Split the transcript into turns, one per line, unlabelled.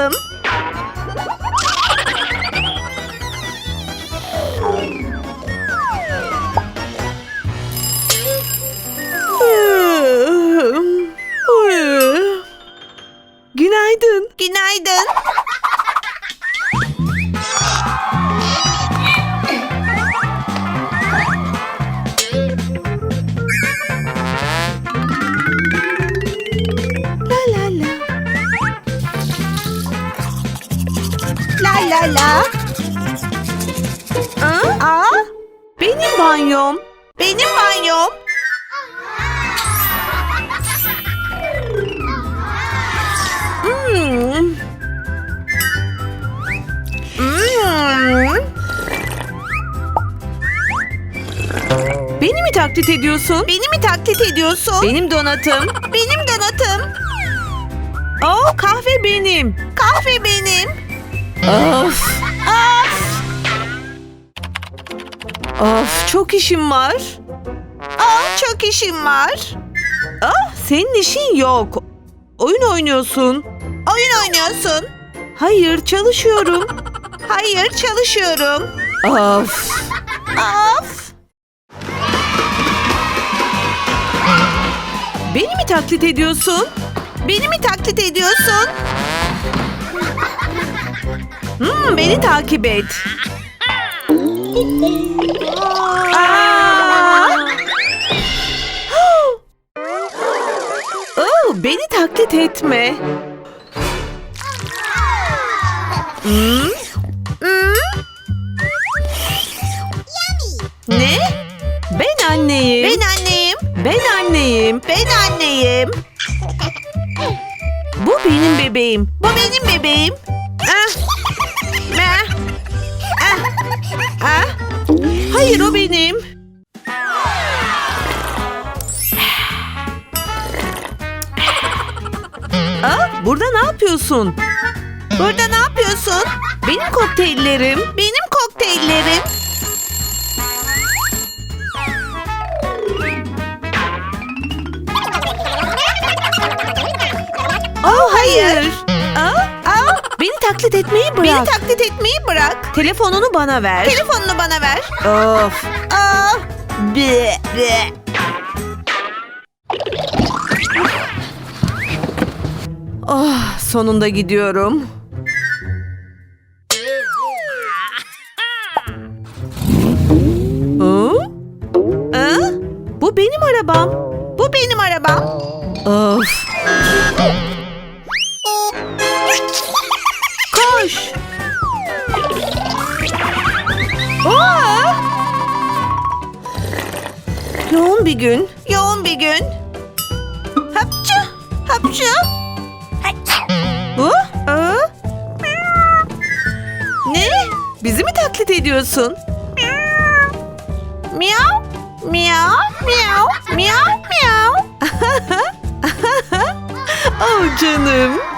bakalım. Günaydın.
Günaydın.
La la la. Aa,
Aa,
benim banyom.
benim banyom.
Hmm.
Hmm.
Beni mi taklit ediyorsun?
Beni mi taklit ediyorsun?
Benim donatım.
Benim donatım.
Oo, kahve benim.
Kahve benim.
Of.
Of.
Of, çok işim var.
Aa, çok işim var.
Ah, senin işin yok. Oyun oynuyorsun.
Oyun oynuyorsun.
Hayır, çalışıyorum.
Hayır, çalışıyorum.
of.
Of.
Beni mi taklit ediyorsun?
Beni mi taklit ediyorsun?
Hmm, beni takip et. Oh, beni taklit etme. Hmm?
Hmm?
Ne? Ben anneyim.
Ben anneyim.
Ben anneyim.
Ben anneyim.
Bu benim bebeğim.
Bu benim bebeğim. Ah.
Hayır o benim. Aa, burada ne yapıyorsun?
Burada ne yapıyorsun?
Benim kokteyllerim.
Benim kokteyllerim.
Oh hayır. Beni taklit etmeyi bırak.
beni taklit etmeyi bırak.
Telefonunu bana ver.
Telefonunu bana ver.
of.
Aa, be, be.
Oh, sonunda gidiyorum.
Aa,
Bu benim arabam.
bu benim arabam.
Of. Koş.
Aa,
Yoğun bir gün.
yoğun bir gün. Hapçı, hapçı.
Ne? Bizi mi taklit ediyorsun?
miyav, miyav, miyav, miyav, miyav.
Oh canım.